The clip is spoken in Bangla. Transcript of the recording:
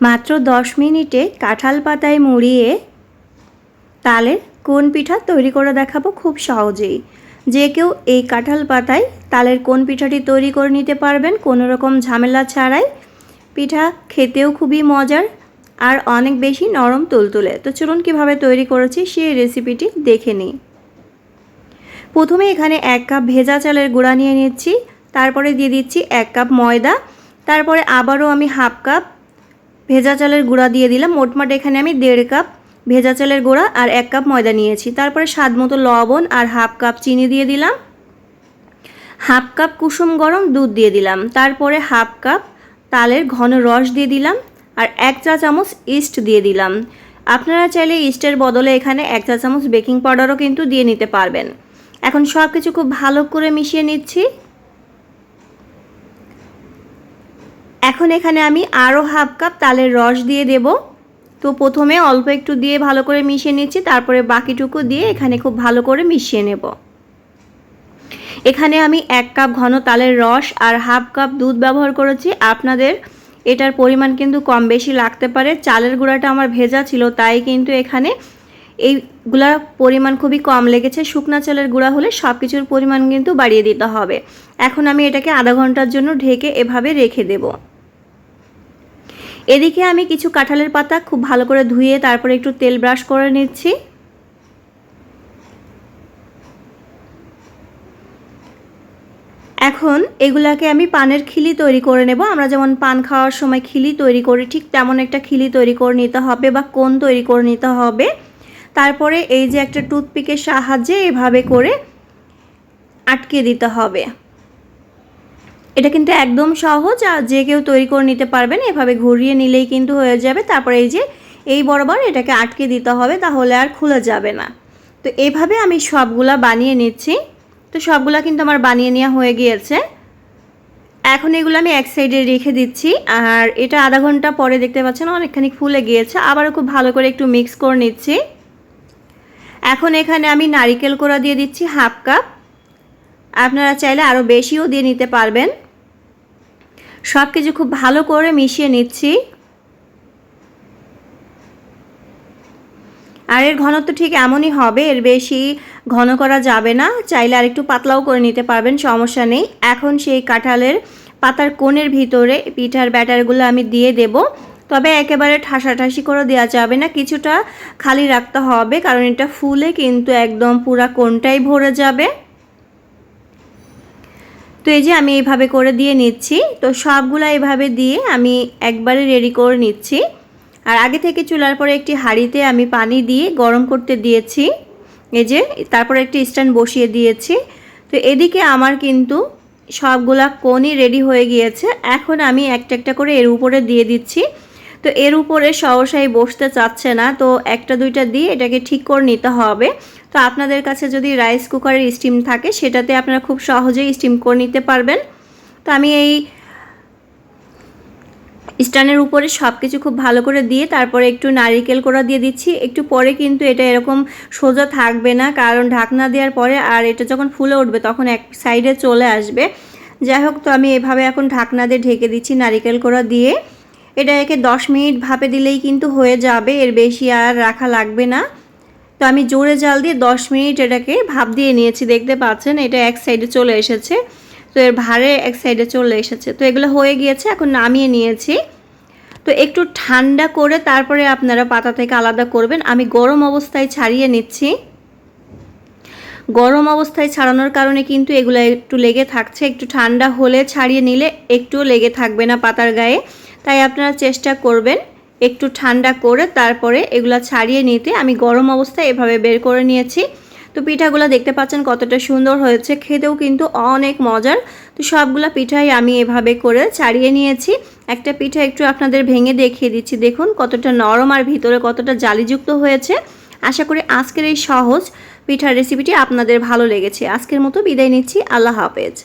মাত্র দশ মিনিটে কাঁঠাল পাতায় মুড়িয়ে তালের কোন পিঠা তৈরি করে দেখাবো খুব সহজেই। যে কেউ এই কাঁঠাল পাতায় তালের কোন পিঠাটি তৈরি করে নিতে পারবেন, কোনো রকম ঝামেলা ছাড়াই। পিঠা খেতেও খুবই মজার আর অনেক বেশি নরম তুলতুলে। তো চলুন কীভাবে তৈরি করেছি সেই রেসিপিটি দেখে নিই। প্রথমে এখানে এক কাপ ভেজা চালের গুঁড়া নিয়ে নিচ্ছি, তারপরে দিয়ে দিচ্ছি এক কাপ ময়দা, তারপরে আবারও আমি হাফ কাপ ভেজা চালের গুঁড়া দিয়ে দিলাম। মোটমাট এখানে আমি দেড় কাপ ভেজা চালের গুঁড়া আর এক কাপ ময়দা নিয়েছি। তারপরে স্বাদ মতো লবণ আর হাফ কাপ চিনি দিয়ে দিলাম। হাফ কাপ কুসুম গরম দুধ দিয়ে দিলাম। তারপরে হাফ কাপ তালের ঘন রস দিয়ে দিলাম আর এক চা চামচ ইস্ট দিয়ে দিলাম। আপনারা চাইলে ইস্টের বদলে এখানে এক চা চামচ বেকিং পাউডারও কিন্তু দিয়ে নিতে পারবেন। এখন সব কিছু খুব ভালো করে মিশিয়ে নিচ্ছি। এখন এখানে আমি আরও হাফ কাপ তালের রস দিয়ে দেব। তো প্রথমে অল্প একটু দিয়ে ভালো করে মিশিয়ে নিচ্ছি, তারপরে বাকিটুকু দিয়ে এখানে খুব ভালো করে মিশিয়ে নেব। এখানে আমি এক কাপ ঘন তালের রস আর হাফ কাপ দুধ ব্যবহার করেছি। আপনাদের এটার পরিমাণ কিন্তু কম বেশি লাগতে পারে। চালের গুঁড়াটা আমার ভেজা ছিল, তাই কিন্তু এখানে এইগুলার পরিমাণ খুবই কম লেগেছে। শুকনা চালের গুঁড়া হলে সব কিছুর পরিমাণ কিন্তু বাড়িয়ে দিতে হবে। এখন আমি এটাকে আধা ঘণ্টার জন্য ঢেকে এভাবে রেখে দেব। এদিকে আমি কিছু কাঁঠালের পাতা খুব ভালো করে ধুয়ে তারপরে একটু তেল ব্রাশ করে নিচ্ছি। এখন এগুলাকে আমি পানের খিলি তৈরি করে নেব। আমরা যেমন পান খাওয়ার সময় খিলি তৈরি করি, ঠিক তেমন একটা খিলি তৈরি করে নিতে হবে বা কোন তৈরি করে নিতে হবে। তারপরে এই যে একটা টুথপিকের সাহায্যে এভাবে করে আটকে দিতে হবে। এটা কিন্তু একদম সহজ, আর যে কেউ তৈরি করে নিতে পারবেন, এভাবে ঘুরিয়ে নিলেই কিন্তু হয়ে যাবে। তারপরে এই যে, এই বরাবর এটাকে আটকে দিতে হবে, তাহলে আর খুলে যাবে না। তো এভাবে আমি সবগুলা বানিয়ে নিচ্ছি। তো সবগুলা কিন্তু আমার বানিয়ে নেওয়া হয়ে গিয়েছে। এখন এগুলো আমি এক সাইডে রেখে দিচ্ছি, আর এটা আধা ঘণ্টা পরে দেখতে পাচ্ছেন অনেকখানি ফুলে গিয়েছে। আবারও খুব ভালো করে একটু মিক্স করে নিচ্ছি। এখন এখানে আমি নারিকেল কোড়া দিয়ে দিচ্ছি হাফ কাপ। আপনারা চাইলে আরও বেশিও দিয়ে নিতে পারবেন। সব কিছু খুব ভালো করে মিশিয়ে নিচ্ছি। আর এর ঘনত্ব ঠিক এমনই হবে, এর বেশি ঘন করা যাবে না। চাইলে আর একটু পাতলাও করে নিতে পারবেন, সমস্যা নেই। এখন সেই কাঁঠালের পাতার কোণের ভিতরে পিঠার ব্যাটারগুলো আমি দিয়ে দেব। তবে একেবারে ঠাসাঠাসি করে দেওয়া যাবে না, কিছুটা খালি রাখতে হবে, কারণ এটা ফুলে কিন্তু একদম পুরা কোনটাই ভরে যাবে। তো এই যে আমি এইভাবে করে দিয়ে নিচ্ছি। তো সবগুলো এইভাবে দিয়ে আমি একবারে রেডি করে নিচ্ছি। আর আগে থেকে চুলার পরে একটি হাঁড়িতে আমি পানি দিয়ে গরম করতে দিয়েছি। এই যে, তারপরে একটি স্ট্যান্ড বসিয়ে দিয়েছি। তো এদিকে আমার কিন্তু সবগুলা কোনই রেডি হয়ে গিয়েছে। এখন আমি একটা একটা করে এর উপরে দিয়ে দিচ্ছি। তো এর উপরে সহসাই বসতে চাচ্ছে না। তো একটা দুইটা দিয়ে এটাকে ঠিক করে নিতে হবে। তো আপনাদের কাছে যদি রাইস কুকারের স্টিম থাকে, সেটাতে আপনারা খুব সহজেই স্টিম করে নিতে পারবেন। তো আমি এই স্ট্যান্ডের উপরে সব কিছু খুব ভালো করে দিয়ে তারপরে একটু নারিকেল কোড়া দিয়ে দিচ্ছি। একটু পরে কিন্তু এটা এরকম সোজা থাকবে না, কারণ ঢাকনা দেওয়ার পরে আর এটা যখন ফুলে উঠবে তখন এক সাইডে চলে আসবে। যাই হোক, তো আমি এভাবে এখন ঢাকনা দিয়ে ঢেকে দিচ্ছি নারিকেল কোড়া দিয়ে। এটা একে দশ মিনিট ভাপে দিলেই কিন্তু হয়ে যাবে, এর বেশি আর রাখা লাগবে না। তো আমি জোরে জাল দিয়ে দশ মিনিট এটাকে ভাপ দিয়ে নিয়েছি, দেখতে পাচ্ছেন? এটা এক সাইডে চলে এসেছে। তো এর ভারে এক সাইডে চলে এসেছে। তো এগুলো হয়ে গিয়েছে, এখন নামিয়ে নিয়েছি। তো একটু ঠান্ডা করে তারপরে আপনারা পাতা থেকে আলাদা করবেন। আমি গরম অবস্থায় ছাড়িয়ে নিচ্ছি। গরম অবস্থায় ছাড়ানোর কারণে কিন্তু এগুলো একটু লেগে থাকছে। একটু ঠান্ডা হলে ছাড়িয়ে নিলে একটুও লেগে থাকবে না পাতার গায়ে। তাই আপনারা চেষ্টা করবেন। একটু ঠান্ডা করে তারপরে এগুলা ছাড়িয়ে নিতে আমি গরম অবস্থায় এভাবে বের করে নিয়েছি। তো পিঠাগুলো দেখতে পাচ্ছেন কতটা সুন্দর হয়েছে, খেতেও কিন্তু অনেক মজার। তো সবগুলা পিঠাই আমি এভাবে করে ছাড়িয়ে নিয়েছি। একটা পিঠা একটু আপনাদের ভেঙে দেখিয়ে দিচ্ছি, দেখুন কতটা নরম আর ভিতরে কতটা জালিযুক্ত হয়েছে। আশা করি আজকের এই সহজ পিঠার রেসিপিটি আপনাদের ভালো লেগেছে। আজকের মতো বিদায় নিচ্ছি, আল্লাহ হাফেজ।